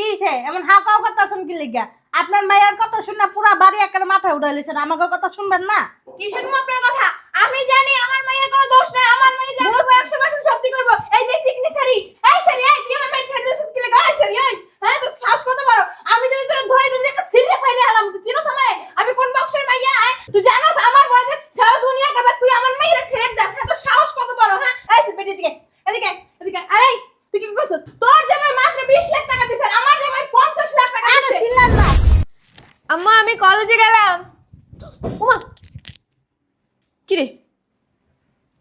কি হইছে? এমন হাও কাও কথা শুন কি লিগা? আপনার মায়ের কথা শুনে পুরা বাড়ি একেবারে মাথায় উঠাই লিছেন আমাকে কথা শুনবেন না? কি শুনব আপনার কথা? আমি জানি আমার মায়ের কোনো দোষ নাই আমার মায়ের জানি ও একশো পার্সেন্ট সত্যি কইবো এই যে সিকনি সারি এই সারি এই তুই আমার মায়ের ছেড়ে দিছিস কি লাগা? এই সারি এই হ্যাঁ তোর শ্বাস কত বড়? আমি যদি তোর ধরে যদি একটা সিরে ফাইরে হলাম তুই চিনোস আমারে? আমি কোন বংশের মাইয়া আয় তুই জানোস আমার বয়সে সারা দুনিয়া কেবে তুই আমার মায়ের ছেড়ে দাস হ্যাঁ? তোর সাহস কত বড় হ্যাঁ? এই বেটি দিকে এদিকে এদিকে আরে তুই কি করছিস? তোর জামাই মাত্র 20 লাখ টাকা দিছে। আমি কলেজে গেলাম। ওমা। কি রে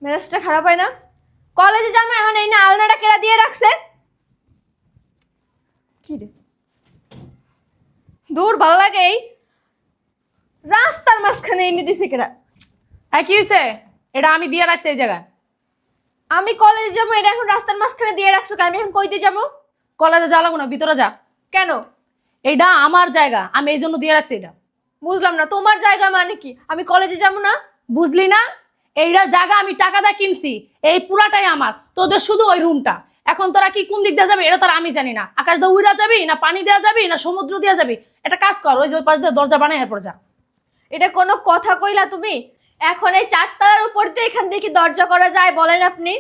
মেজাজটা খারাপ হয় না? কলেজে যাব এখন এই না আলনাটা কেরা দিয়ে রাখছে। কি রে দূর ভালো লাগে এই। রাস্তার মাঝখানে এনে দিছে কেরা হ্যাঁ কি হয়েছে এটা আমি দিয়ে রাখছি এই জায়গায়। আমি কলেজে যাব এটা এখন রাস্তার মাঝখানে দিয়ে রাখছো আমি এখন কইতে যাব? কলেজে যা লাগবো না ভিতরে যা। কেন? এটা আমার জায়গা আমি এই জন্য দিয়ে রাখছি এটা। বুঝলাম না তোমার জায়গা মানে কি? আমি কলেজে যাব না? বুঝলি না? এইটা জায়গা আমি টাকা দিয়ে কিনছি এই পুরাটাই আমার। তোদের শুধু ওই রুমটা এখন তোরা কি কোন দিক দিয়ে যাবে? এটা তারা আমি জানি না। আকাশ দিয়ে উড়া যাবি না পানি দেওয়া যাবি না সমুদ্র দেওয়া যাবি? এটা কাজ কর ওই যে ওই পাশ দিয়ে দরজা বানাই এরপর যা। এটা কোনো কথা কইলা তুমি? এখন এই চারতলার উপর দিয়ে এখান থেকে দরজা করা যায় বলেন আপনি?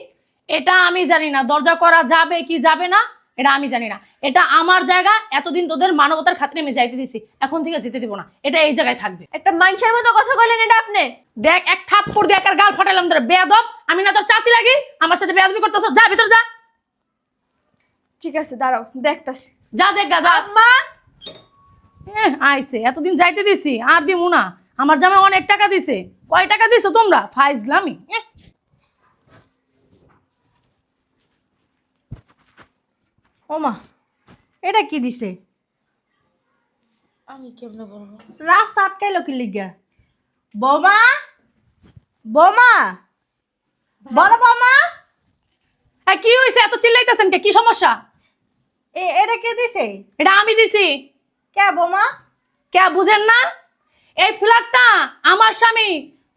এটা আমি জানি না। দরজা করা যাবে কি যাবে না? এটা আমি জানি না। এটা আমার জায়গা এতদিন তোদের মানবতার খাতিরে আমি যাইতে দিছি। এখন থেকে যেতে দিব না। এটা এই জায়গায় থাকবে। একটা মানুষের মতো কথা কইলেন এটা আপনি। দেখ এক থাপ্পড় দিয়ে একার গাল ফাটালাম তোর। বেয়াদব। আমি না তোর চাচি লাগি। আমার সাথে বেয়াদবি করতেছ। যা ভিতর যা। ঠিক আছে দাঁড়াও দেখতাছি। যা দেখ গা যা। আম্মা! এহ, আইছে এতদিন যাইতে দিছি। আর দিমু না। আমার জামাই অনেক টাকা দিছে। কয় টাকা দিছো তোমরা? ফাইজলামি। এহ। ওমা এটা কি দিছে? আমি কেমনে বলব? রাস্তা আটকাইলো কি লিগা? বৌমা? বৌমা? বড় বৌমা। এ, কি হইছে? এত চিল্লাইতেছেন কে? কি সমস্যা? এ এটা কে দিছে? এটা আমি দিছি। কে বৌমা? কে বুঝেন না? এই ফ্ল্যাটটা আমার স্বামী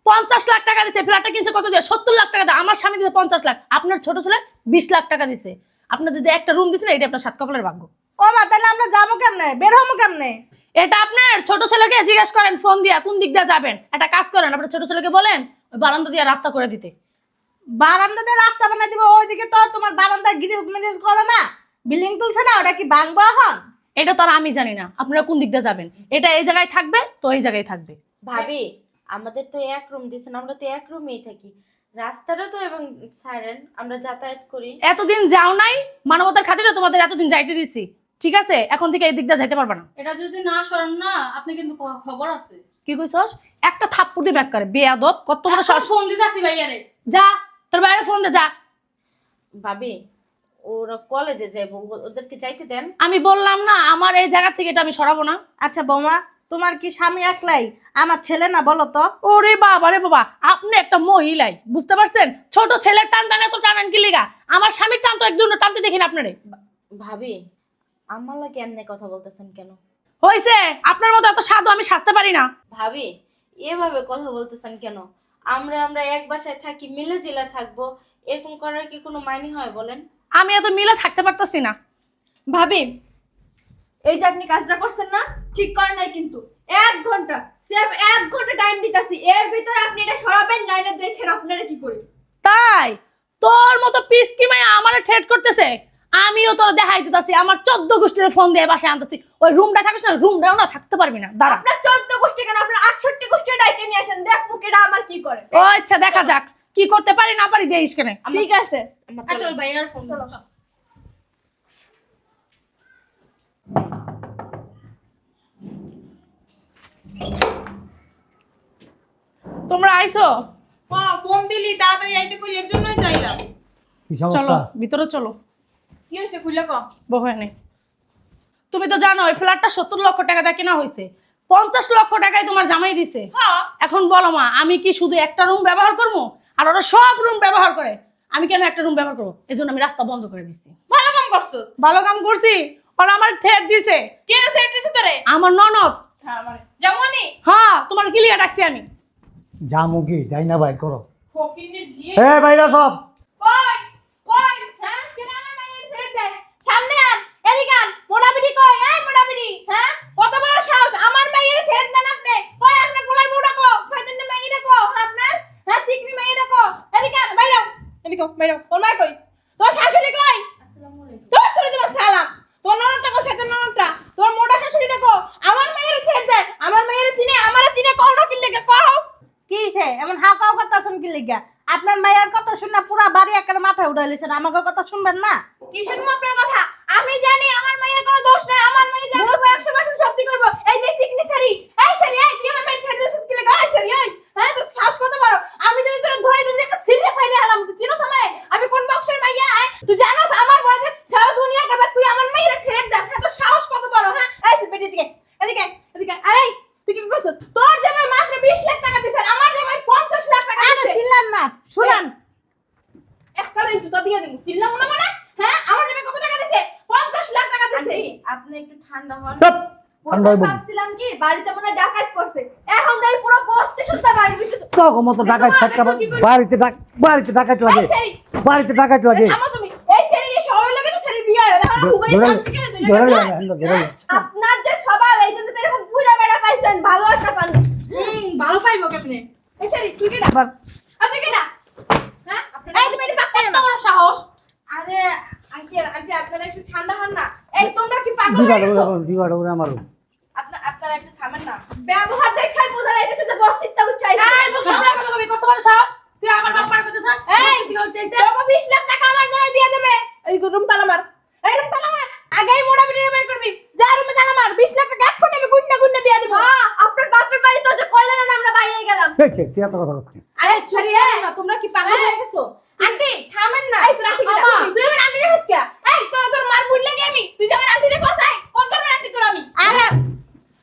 পঞ্চাশ লাখ টাকা দিছে। ফ্ল্যাটটা কিনছে কত দিয়ে? সত্তর লাখ টাকা দিয়ে। আমার স্বামী দিছে পঞ্চাশ লাখ। আপনার ছোট ছেলে বিশ লাখ টাকা দিছে। আপনার যদি একটা রুম দিছে না এটা আপনার সাত কপালের ভাগ্য। ও মা তাহলে আমরা যাব কেমনে? বের হব কেমনে? এটা আপনার ছোট ছেলেকে জিজ্ঞেস করেন ফোন দিয়া কোন দিক দিয়ে যাবেন? একটা কাজ করেন আপনার ছোট ছেলেকে বলেন ওই বারান্দা দিয়ে রাস্তা করে দিতে। বারান্দা দিয়ে রাস্তা বানাই দিব ওইদিকে তো তোমার বারান্দা গ্রিল মিরিল করে না? বিল্ডিং তুলছে না ওটা কি ভাঙবো এখন? এটা তো আর আমি জানি না আপনারা কোন দিক দিয়ে যাবেন? এটা এই জায়গায় থাকবে তো এই জায়গায় থাকবে। ভাবি আমাদের তো এক রুম দিছেন আমরা তো এক রুমেই থাকি। রাস্তাটা তো এবং সাইরেন আমরা যাতায়াত করি। এতদিন যাও নাই মানবতার খাতিরে তোমাদের এতদিন যাইতে দিছি। ঠিক আছে? এখন থেকে এই দিকটা যাইতে পারবে না। এটা যদি না সরেন না আপনি কিন্তু খ- খবর আছে। কি কইছস? একটা থাপ্পড় দিয়ে ব্যাক করে। বেয়াদব কত বড় এখন শ্বাস ফোন দিতেছি ভাইয়ারে। যা তোর বাইরে ফোন দে যা। ভাবি ওরা কলেজে যাইবো ওদেরকে যাইতে দেন। আমি বললাম না আমার এই জায়গা থেকে এটা আমি সরাবো না। আচ্ছা বৌমা তোমার কি স্বামী একলাই? আমার ছেলে না বলো তো। ওরে বাবা রে বাবা আপনি একটা মহিলাই বুঝতে পারছেন? ছোট ছেলের টান টান এত টানান কি লিগা? আমার স্বামীর টান তো একজন টানতে দেখি না আপনারে। ভাবি আমার লাগে এমনি কথা বলতেছেন কেন? হয়েছে আপনার মতো এত সাধু আমি সাজতে পারি না। ভাবি এভাবে কথা বলতেছেন কেন? আমরা আমরা এক বাসায় থাকি মিলে জিলে থাকব এরকম করার কি কোনো মাইনে হয় বলেন? আমি এত মিলে থাকতে পারতাছি না। ভাবি এই যে আপনি কাজটা করছেন না ঠিক করেন নাই কিন্তু। এক ঘণ্টা স্রেফ এক ঘণ্টা টাইম দিতাছি। এর ভিতরে আপনি এটা সরাবেন নাইলে দেখেন আপনারা কি করি তাই? তোর মতো পিসকি মায়া আমারে ট্রেড করতেছে? আমিও তোর দেখাই দিতাছি আমার চোদ্দ গোষ্ঠীর ফোন দিয়ে বাসায় আনতেছি। ওই রুমটা থাকিস না রুমটাও না থাকতে পারবি না দাঁড়া। আপনার চোদ্দ গোষ্ঠী কেন? আপনার আটষট্টি গোষ্ঠী ডাইকে নিয়ে আসেন দেখব কেটা আমার কি করে। ও আচ্ছা দেখা যাক কি করতে পারি না পারি দেখিস কেন। ঠিক আছে। আচ্ছা চলে। চল। ফোন তোমরা আইছো ফোন দিলি তাড়াতাড়ি আইতে কই? এর জন্যই চাইলাম চলো ভিতরে চলো। কি হয়েছে খুলে ক? বহানে তুমি তো জানো এই ফ্ল্যাটটা সত্তর লক্ষ টাকা দিয়ে কেনা হয়েছে পঞ্চাশ লক্ষ টাকায় তোমার জামাই দিছে। হ্যাঁ। এখন বলো মা আমি কি শুধু একটা রুম ব্যবহার করব? আর ওরা সব রুম ব্যবহার করে। আমি কেন একটা রুম ব্যবহার করব? এই জন্য আমি রাস্তা বন্ধ করে দিচ্ছি ভালো কাম করছ? ভালো কাম করছি। ওরা আমার থেট দিছে। কে কেন সেট দিছো তোরে? আমার ননদ। হ্যাঁ মানে যেমনই হ্যাঁ তোমার ক্লিয়ার রাখছি আমি। যা মুখি ডাইনা বাইর করো। ফকিনের ঝিয়ে হে বাইরা সব। কই? সামনে আন এদিকে আন কই? এই হ্যাঁ? কত বড় সাহস? আমার মেয়ের ছেড়ে দেন আপনি। কই আপনার কোলার বউটা কো? শয়তান মেয়েটা হ্যাঁ, আপনার? হ্যাঁ এদিকে আন বাইরে এদিকে বাইরে তোর মা কই? তোর শাশুড়ি কই? আসসালামু আলাইকুম তোর তোর সালাম। তোর ননদটা কো শয়তান ননদটা? তোর মোটা আমার মেয়ের ছেড়ে দেন। আমার মেয়ের চিনে আমার চিনে কও না কি লাগে? কও। কি সে? এমন হাও কাও করতাছেন কি লাগা? আপনার মায়ের কথা শুনে পুরা বাড়ি একটা মাথায় উড়াইলেছেন আমাকে কথা শুনবেন না? কি শুনব আপনার কথা? এই তুই বেটি দিকে এদিকে এদিকে। আরে তুই কি করছিস? তোর জামাই মাত্র 20 লাখ টাকা দিছে আমার জামাই 50 লাখ টাকা দিছে। চিল্লান না শুনান। একটা জুতা দিয়ে দিব। চিল্লাম না মানে? হ্যাঁ আমার জামাই কত টাকা দিছে? 50 লাখ টাকা দিছে। আপনি একটু ঠান্ডা হন। চুপ ঠান্ডা হইব ভাবছিলাম কি বাড়িতে মনে ডাকাত করছে। এখন তো পুরো বসতে শুনতে বাড়ির ভিতরে তখন মতো ডাকাত থাকতে বাড়িতে ডাক বাড়িতে ডাকাত লাগে। বাড়িতে ডাকাত লাগে। থামো তুমি। এই সবাই লাগে তো বিয়ে হয়। দেখো না আপনার এই জন্য তো এরকম বুড়া বেড়া পাইছেন ভালো একটা পান। হুম ভালো পাইবো কেমনে? এই সেরি তুই কেডা? আবার। আর তুই কেডা? হ্যাঁ? এই তুমি এটা পাক্কা এত বড় সাহস। আরে আন্টি আন্টি আপনারা একটু ঠান্ডা হন না। এই তোমরা কি পাগল দিবা দিবা দিবা আমার। আপনার আপনারা একটু থামেন না। ব্যবহার দেখাই বোঝা যাইতেছে যে বস্তিত্ব উচ্চাইছে এই মুখ সামনে কথা কবি কত বড় সাহস। তুই আমার বাপ মার কথা এই তুই উঠতেছিস তোকে 20 লাখ টাকা আমার জন্য দিয়ে দেবে। এই রুম তালা মার। এই রুম তালা মার। আগেই মোড়া বিড়ে বের করবি। যা রুমে তালা মার। 20 লাখ টাকা এখন আমি গুন্না গুন্না দিয়ে দেব। মা আপনার বাপের বাড়ি তো যে কইলেন না আমরা বাইরে গেলাম। দেখছে তুই এত কথা বলছিস আরে ছড়ি না তোমরা কি পাগল হয়ে। গেছো? আন্টি থামেন না। এই আমা, তুই আমার আন্টি হইছ এই তোর তোর মার বুল লাগে আমি? তুই যে আমার আন্টি রে বসাই কোন তোর আন্টি তোর আমি? আরে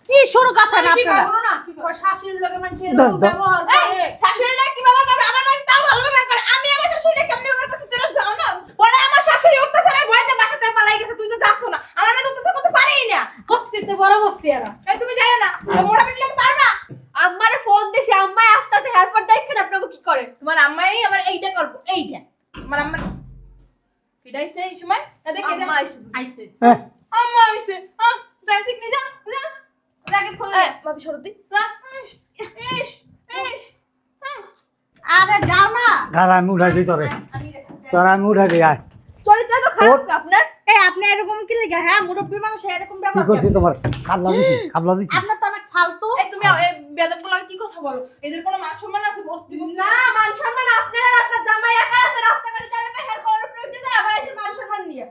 কি শুরু কথা না আপনারা? শাশুড়ির লগে এরকম দাও। ব্যবহার করে শাশুড়ি লাগে কি ব্যবহার করবে আমার মানে তাও ভালো ব্যবহার করে আমি আমার শাশুড়ি কেমনে ব্যবহার করছি তোর জানো না পরে আমার শাশুড়ি অত্যাচারের ভয়তে বাসাতে পালাই গেছে তুই তো যাচ্ছ না আমার মেয়ে তো অত্যাচার করতে পারেই না বস্তিতে বড় বস্তি এরা এই তুমি যাই না মোড়া বিড়ে লাগে পারো না আমারে ফোন দিছে আম্মা আসতে আসতে হেল্পার দেখেন আপনাকে কি করে তোমার আম্মাই আবার এইটা করব এইটা। আমার আম্মা ফিরাইছে এই সময়? না দেখে যা। আম্মা আইছে। আইছে। হ্যাঁ। আম্মা আইছে। হ্যাঁ যাই ঠিক যা যা। লাগে ভাবি যা ইস ইস ইস। হ্যাঁ। আরে যাও না। গাড়া আমি উঠাই দিই তোরে। তোর আমি উঠাই দিই আয়। চরিত্র তো খারাপ আপনার? এই আপনি এরকম কি লিখে হ্যাঁ মুরব্বী মানুষ এরকম কি ব্যবহার করছি তোমার? খাবলা দিছি খাবলা দিছি। আপনার তো অনেক ফালতু। এই তুমি এই বেদক কি কথা বলো? এদের কোনো মান সম্মান আছে? বসতি। না মান সম্মান আপনার আর আপনার জামাই একা আছে রাস্তাঘাটে যাবে না হেয়ার কলার উপরে উঠে যায় আবার এসে মান সম্মান নিয়ে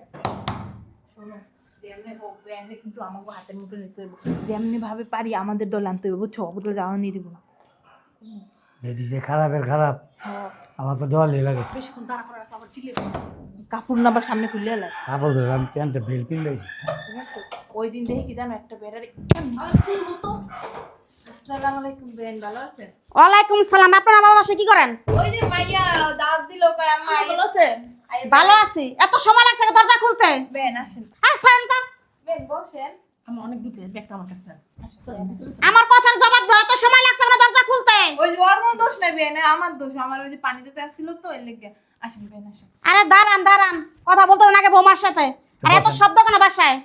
শোনো যেমনি হোক কিন্তু আমাকে হাতের মুঠে নিতে হইব। যেমনি ভাবে পারি আমাদের দল আনতে হইব বুঝছ? ওগুলো যাওয়া নিয়ে দিব না। যে খারাপের খারাপ হ্যাঁ। আমার তো লাগে। বেশিক্ষণ তাড়া করে রাখলে আবার চিল্লে কাপড় নাবার সামনে খুললে কাপড় ধরে আমি প্যান্টে বেল দিয়েছি। ঠিক আছে? ওই দিন দেখি কি জানো একটা বেড়ার আসসালামু আলাইকুম বেন ভালো আছেন? ওয়ালাইকুম সালাম আপনারা আমার বাসায় কি করেন? ওই যে মাইয়া দাঁত দিল কয় আম্মা ভালো আছে ভালো আছি। এত সময় লাগছে দরজা খুলতে। বেন আসেন। আর বসেন আমার অনেক দূর ব্যাগটা আমার কাছে আমার কথার জবাব দাও এত সময় লাগছে কেন দরজা খুলতে। ওই যে ওর কোনো দোষ নাই বেন আমার দোষ। আমার ওই যে পানি দিতে আসছিল তো এর লেগে। আসেন বেন আসেন। আরে দাঁড়ান দাঁড়ান। কথা বলতে দেন আগে বৌমার সাথে। আর এত শব্দ কেন বাসায়?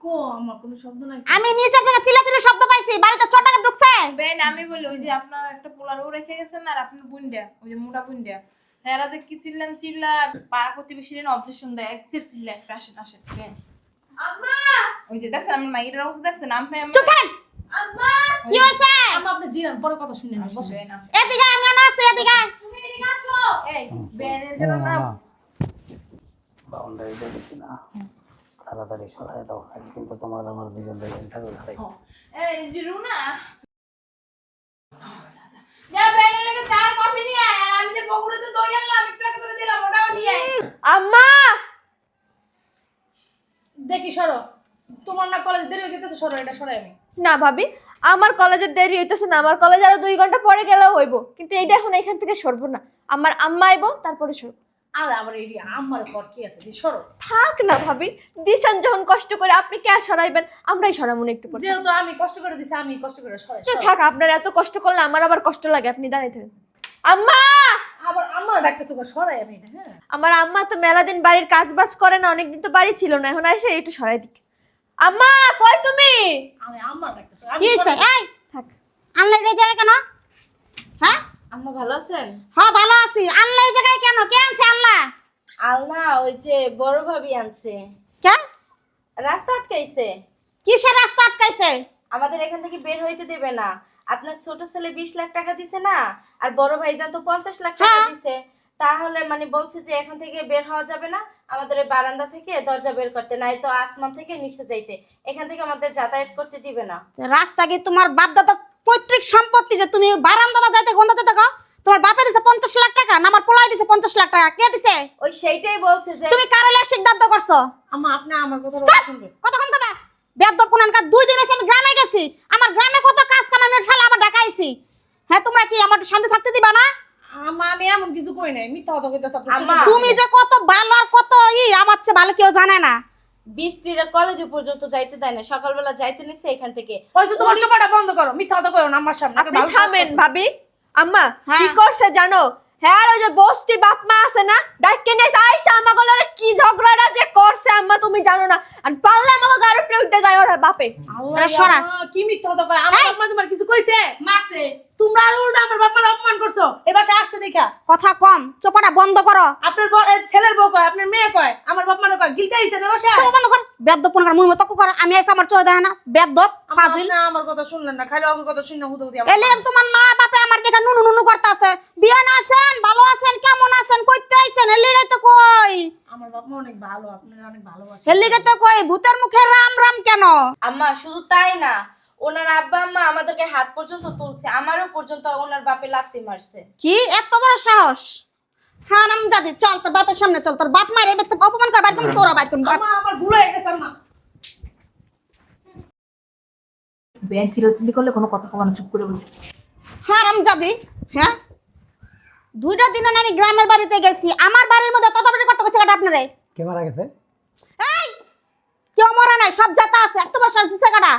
কো আমার কোনো শব্দ নাই। আমি নিচের থেকে চিল্লা শব্দ পাইছি বাড়িতে ছোট টাকা ঢুকছে। বেন আমি বলি ওই যে আপনার একটা পোলার ও রেখে গেছেন আর আপনার বুনডা ওই যে মোটা বুনডা হ্যাঁ যে কি চিল্লান চিল্লা পাড়া প্রতিবেশীর অবজেকশন দেয়। একসের চিল্লা একটু আসেন আসেন বেন ওই যে দেখছেন আমার মাইয়ের অবস্থা দেখছেন? আমি চুপ থাকেন আম্মা! কি হয়েছে? আমার আপনি জিরান পরে কথা শুনে না বসে এদিকে আমি না আছি এদিকে তুমি এদিকে আসো। এই জন্য না। বাউন্ডারি না। তাড়াতাড়ি দাও কিন্তু তোমার আমার দুজন দুজন ঠাকুর খাই আমি ওটাও নিয়ে আম্মা! সরো? তোমার না কলেজ দেরি হয়ে যেতেছে সরো এটা সরাই আমি। না ভাবি আমার কলেজের দেরি হইতেছে না আমার কলেজ আরও দুই ঘণ্টা পরে গেলেও হইব। কিন্তু এইটা এখন এখান থেকে সরবো না। আমার আম্মা আইবো তারপরে সরব। আর আমার এই আমার কি আছে? দি সরো। থাক না ভাবি দিছেন যখন কষ্ট করে আপনি কে সরাইবেন? আমরাই সরাবো না একটু পরে। যেহেতু আমি কষ্ট করে দিছি আমি কষ্ট করে সরাই থাক আপনার এত কষ্ট করলে আমার আবার কষ্ট লাগে আপনি দাঁড়িয়ে থাকেন। আম্মা! আবার আমার ডাকতেছে সরাই আমি এটা হ্যাঁ। আমার আম্মা তো মেলা দিন বাড়ির কাজ বাজ করে না অনেকদিন তো বাড়ি ছিল না এখন এসে একটু সরাই দিক। আম্মা কই তুমি? আমি ডাকতেছে কি এই থাক। আনলে এই জায়গায় কেন? হ্যাঁ? আম্মা ভালো আছেন? হ্যাঁ ভালো আছি। আনলে এই জায়গায় কেন? কে আনছে আল্লাহ আলনা ওই যে বড় ভাবি আনছে। কে? রাস্তা আটকাইছে। কিসের রাস্তা আটকাইছে? আমাদের এখান থেকে বের হইতে দেবে না। আপনার ছোট ছেলে বিশ লাখ টাকা দিছে না আর বড় ভাইজান তো পঞ্চাশ লাখ টাকা হ্যাঁ। দিছে তাহলে মানে বলছে যে এখান থেকে বের হওয়া যাবে না আমাদের বারান্দা থেকে দরজা বের করতে নাই তো আসমান থেকে নিচে যাইতে এখান থেকে আমাদের যাতায়াত করতে দিবে না। রাস্তা কি তোমার বাপ দাদার পৈতৃক সম্পত্তি যে তুমি বারান্দাটা যাইতে গন্ধ যেতে গো? তোমার বাপে দিছে পঞ্চাশ লাখ টাকা না আমার পোলাই দিছে পঞ্চাশ লাখ টাকা? কে দিছে? ওই সেইটাই বলছে যে তুমি কারেলের সিদ্ধান্ত করছ? আম্মা আপনি আমার কথা চুপ! শুনবেন। কতক্ষণ কবে দুই দিন এসে আমি গ্রামে গেছি। আমার গ্রামে কত কাজ কাম আমি ফেলে আবার ঢাকাইছি হ্যাঁ তোমরা কি আমার শান্তি থাকতে দিবা না? আম্মা আমি এমন কিছু কই নাই মিথ্যা কথা কইতাছ আপনি। আম্মা। চুপ। তুমি যে কত ভালো আর কত ই আমার চেয়ে ভালো কেউ জানে না। বৃষ্টিরা কলেজে পর্যন্ত যাইতে দেয় না সকালবেলা যাইতে নিছে এখান থেকে। তোমার চোপাটা বন্ধ করো মিথ্যা কথা কইও না আমার সামনে থামেন ভাবি। আম্মা কি হ্যাঁ। করছে জানো? হ্যাঁ ওই যে বস্তি বাপ মা আছে না ডাইকে নিয়ে আইসা আমাকে লগে কি ঝগড়াটা যে করছে আম্মা তুমি জানো না। আর পারলে আমাকে গাড়ি উপরে উঠে যায় ওর বাপে। আল্লাহ, আরে সরা। কি মিথ্যা কথা কয়? আমার বাপ মা তোমার কিছু কইছে? মাসে তোমরা আর উল্টা আমার অপমান করছ। এ বাসায় আসছে দেখা। কথা কম চোপাটা বন্ধ করো। আপনার ছেলের বউ কয় আপনার মেয়ে কয় আমার বাপ কয় গিলতে আইছে না বাসায়? চোখ বন্ধ কর। বেদ্য পুনানকার মুই মতো কর আমি আমার চোখ দেখে না। বেদ্য ফাজিল। আপনি আমার কথা শুনলেন না খালি ওর কথা শুনে হুদো এলে তোমার মা বাপে আমার দেখে নুনু নুনু করতেছে। বিয়ে না আসেন ভালো আছেন কেমন আছেন কইতে আইছেন এলে তো কই? আমার বাপ অনেক ভালো আপনার অনেক ভালোবাসে এলে তো কই ভূতের মুখে রাম রাম কেন? আম্মা শুধু তাই না ওনার আব্বা আম্মা আমাদেরকে হাত পর্যন্ত তুলছে আমারও পর্যন্ত ওনার বাপে লাত্তি মারছে। কি? এত বড় সাহস! হ্যাঁ রাম দাদি চল তোর বাপের সামনে চল তোর বাপ মারে এবার তো অপমান কর বাইর তোরা বাইর আম্মা আমার ভুল হয়ে গেছে আম্মা। বেন চিল্লাচিল্লি করলে কোনো কথা কখনো চুপ করে বলতে হ্যাঁ রাম যাবি হ্যাঁ? দুইটা দিন আমি গ্রামের বাড়িতে গেছি আমার বাড়ির মধ্যে তদাবরি করতে গেছে কাটা আপনারে। কে মারা গেছে? এই! কেউ মরা নাই সব জাতা আছে এত বড় শ্বাস দিতে কাটা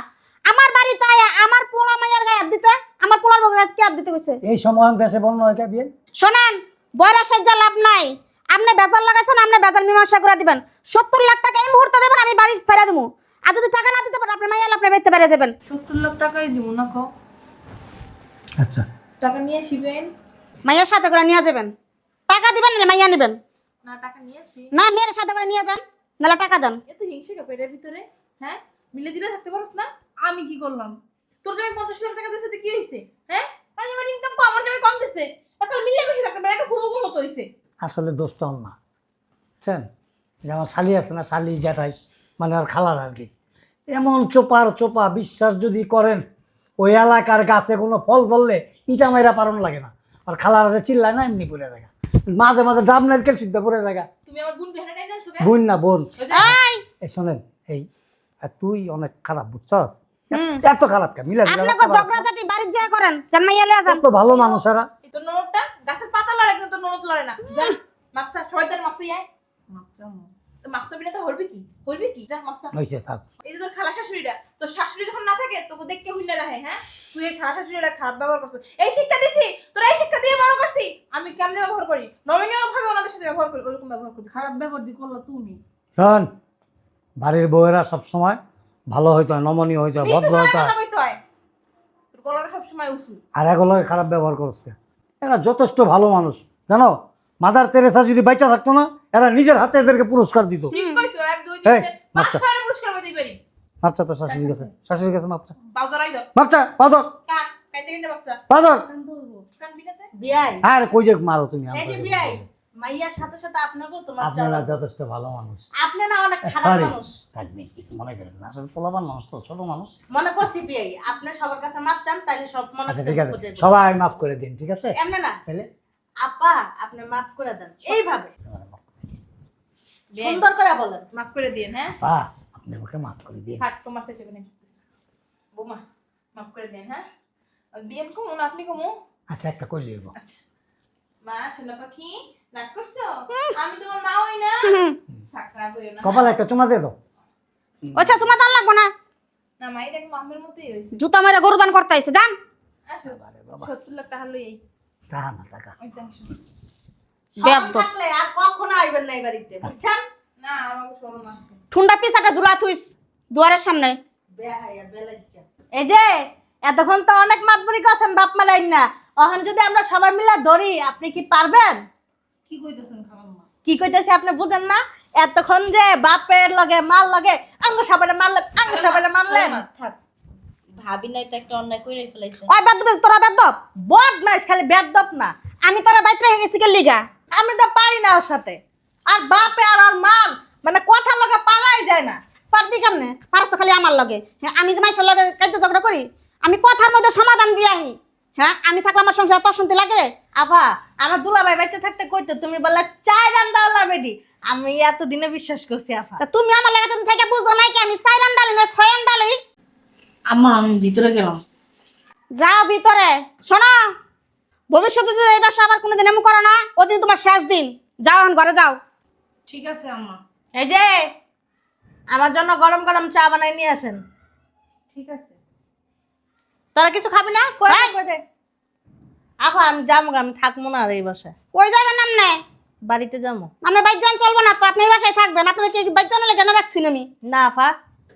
আমার বাড়িতে আয়া আমার পোলা মাইয়ার গায়ে হাত দিতে আমার পোলার বউ গায়ে কে হাত দিতে গেছে এই সময় দেশে বন্য হয় কে বিয়ে? শোনেন বয়সের যা লাভ নাই। আপনি বেজার লাগাইছেন আপনি বেজার মীমাংসা করে দিবেন। সত্তর লাখ টাকা এই মুহূর্তে দেবেন আমি বাড়ি ছেড়ে দেবো আর যদি টাকা না দিতে পারেন আপনি মাইয়া আপনি বেরতে পেরে যাবেন। সত্তর লাখ টাকাই দিব না কো আচ্ছা। টাকা নিয়ে আসিবেন? মাইয়ার সাথে করে নিয়ে যাবেন। টাকা দিবেন না মাইয়া নেবেন? না টাকা নিয়ে আসি। না মেয়ের সাথে করে নিয়ে যান নাহলে টাকা দেন। এত হিংসে কা ভিতরে হ্যাঁ? মিলে জিলে থাকতে পারোস না? আমি কি করলাম? তোর জমি পঞ্চাশ লাখ টাকা দিয়েছে কি হয়েছে? হ্যাঁ? আর আমার ইনকাম কম আমার জমি কম দিছে। এখন মিলে মিশে থাকতে পারে একটা ঘুমো মতো হয়েছে। আসলে দোষটা ওর না। বুঝছেন? যে আমার শালি আছে না শালি জ্যাঠাইস মানে আর খালার আর কি। এমন চোপার চোপা বিশ্বাস যদি করেন ওই এলাকার গাছে কোনো ফল ধরলে ইটা মাইরা পারণ লাগে না। আর খালার আছে চিল্লায় না এমনি পড়ে জায়গা মাঝে মাঝে ডাব নারকেল সিদ্ধ পড়ে জায়গা তুমি আমার বোন বোন না বোন। এই শোনেন এই তুই অনেক খারাপ বুঝছস? এত খারাপ কে মিলা আপনি কো ঝগড়াঝাটি বাড়ির যা করেন জান মাইয়া লয়ে যান। তো ভালো মানুষেরা। তোর ননদটা গাছের পাতা লড়ে কিন্তু ননদ লড়ে না। যা মাপসা তার মাপসা তো মাপসা বিনা তো হরবি কি? হরবি কি? যা মাপসা। হয়েছে থাক। এই তোর খালা শাশুড়িটা তোর শাশুড়ি যখন না থাকে তোকে দেখতে হুইলে রাখে হ্যাঁ? তুই এই খালা শাশুড়িটা খারাপ ব্যবহার করছিস। এই শিক্ষা দিছি তোরা এই শিক্ষা দিয়ে বড় করছি আমি কেমনে ব্যবহার করি? নমনীয় ভাবে ওনাদের সাথে ব্যবহার করি ওরকম ব্যবহার করি। খারাপ ব্যবহার দি করল তুমি। শোন বাড়ির বউয়েরা সব সময় ভালো হইতে হয় নমনীয় হইতে হয় ভদ্র হইতে হয়। সবসময় আর এগুলোকে খারাপ ব্যবহার করছে। এরা যথেষ্ট ভালো মানুষ। জানো মাদার তেরেসা যদি বাইচা থাকতো না এরা নিজের হাতে এদেরকে পুরস্কার দিত। বাচ্চা। মাপচা। তো শাশুড়ি গেছে শাশুড়ি গেছে মাপচা। দাও মাপচা পাদর আর কই যে মারো তুমি মাইয়ার সাথে সাথে আপনাকেও তোমার আপনারা যথেষ্ট ভালো মানুষ। আপনি না অনেক খারাপ মানুষ। থাকবে কিছু মনে করেন না। আসলে পোলাপান মানুষ তো ছোট মানুষ। মনে বিয়াই আপনি সবার কাছে মাপ চান তাহলে সব মনে আচ্ছা ঠিক আছে। সবাই মাফ করে দিন ঠিক আছে? এমনি না। তাহলে আপা আপনি মাফ করে দেন। এইভাবে। সুন্দর করে বলেন। মাফ করে দিন হ্যাঁ? পা আপনি ওকে মাফ করে দিন থাক তোমার সাথে কোনো বোমা মাফ করে দিন হ্যাঁ? দিন কমু না আপনি কমু। আচ্ছা একটা কই লিখব মা সোনা পাখি রাগ করছ? আমি তোমার মা হই না। থাক রাগ হইও না। কপালে একটা চুমা দিয়ে দাও। ওইসব তোমার দান লাগবো না? না মাই দেখ মামের মতোই হয়েছে? জুতা মেরে গরু দান করতে আইছে জান। আরে বাবা সত্তর লাখ টাকা লই এই না টাকা ওই তো আসো। বেদ্য থাকলে আর কখনো আইবেন না এই বাড়িতে বুঝছেন? না। আমাকে শরম আছে। ঠুন্ডা পিসাটা ঝুলা থুইস দুয়ারের সামনে। এই যে এতক্ষণ তো অনেক মাতবরি করছেন বাপ মালাইন না। অহন যদি আমরা সবাই মিলে ধরি আপনি কি পারবেন? কি কইতেছেন কি কইতেছে আপনি বুঝেন না? এতক্ষণ যে বাপের লগে মাল লগে আঙ্গ সবাই মারলেন আঙ্গ সবাই মারলেন। থাক। ভাবি নাই তো একটা অন্যায় করে ফেলাইছে। ওই বেদব তোরা বেদব। বদমাইশ খালি বেদব না। আমি তোরা বাইতে রেখে গেছি কে লিগা আমি তো পারি না ওর সাথে। আর বাপে আর ওর মার মানে কথা লগা পারাই যায় না। পারবি কেমনে? পারস তো খালি আমার লগে। আমি যে মাইসের লগে কাইতে ঝগড়া করি আমি কথার মধ্যে সমাধান দিয়ে আহি। হ্যাঁ আমি থাকলে আমার সংসার অশান্তি লাগে রে। আফা আমার দুলাভাই বাচ্চা থাকতে কইতো তুমি বললে চাই রান্দাওয়ালা বেডি আমি এত দিনে বিশ্বাস করছি আফা। তা তুমি আমার লাগে তুমি থেকে বুঝো নাই কি আমি ছয় রান ডালি না ছয় রান ডালি? আম্মা আমি ভিতরে গেলাম। যাও ভিতরে। শোনো ভবিষ্যতে যদি এই বাসা আবার কোনোদিন এমন করো না ওদিন তোমার শেষ দিন। যাও এখন ঘরে যাও। ঠিক আছে আম্মা। এই যে আমার জন্য গরম গরম চা বানাই নিয়ে আসেন। ঠিক আছে। তোরা কিছু খাবি না? কই দে, আফা আমি যাব আমি থাকব না আর এই বাসায়। কই যাবেন আপনি? বাড়িতে যাব। আপনার বাইকজন চলবো না তো আপনি এই বাসায় থাকবেন। আপনার কি বাইকজন কেন রাখছি না আমি? না আফা।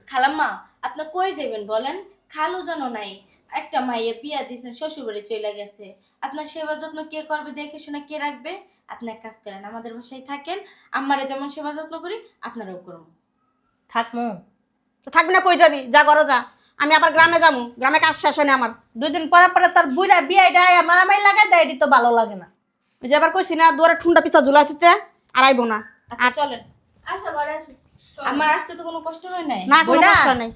খালাম্মা আপনি কই যাবেন বলেন? খালু জানো নাই। একটা মাইয়ে বিয়া দিয়েছেন শ্বশুর বাড়ি চলে গেছে। আপনার সেবা যত্ন কে করবে দেখে শুনে কে রাখবে? আপনি এক কাজ করেন আমাদের বাসায় থাকেন। আমারে যেমন সেবা যত্ন করি আপনারাও করুন। থাকব তো থাকবি না কই যাবি? যা ঘরে যা। আমি আবার গ্রামে যাব। গ্রামে কাজ শেষ হয়নি আমার। দুই দিন পরে পরে তার বুড়া বিয়ে দেয় মারামারি লাগাই দেয় এটি তো ভালো লাগে না। ওই যে আবার কইছি না দুয়ারে ঠুন্ডা পিছা ঝুলাই দিতে আর আইবো না। আচ্ছা চলেন। আসো ঘরে আসো আমার আসতে তো কোনো কষ্ট হয় নাই? না কোনো কষ্ট নেই।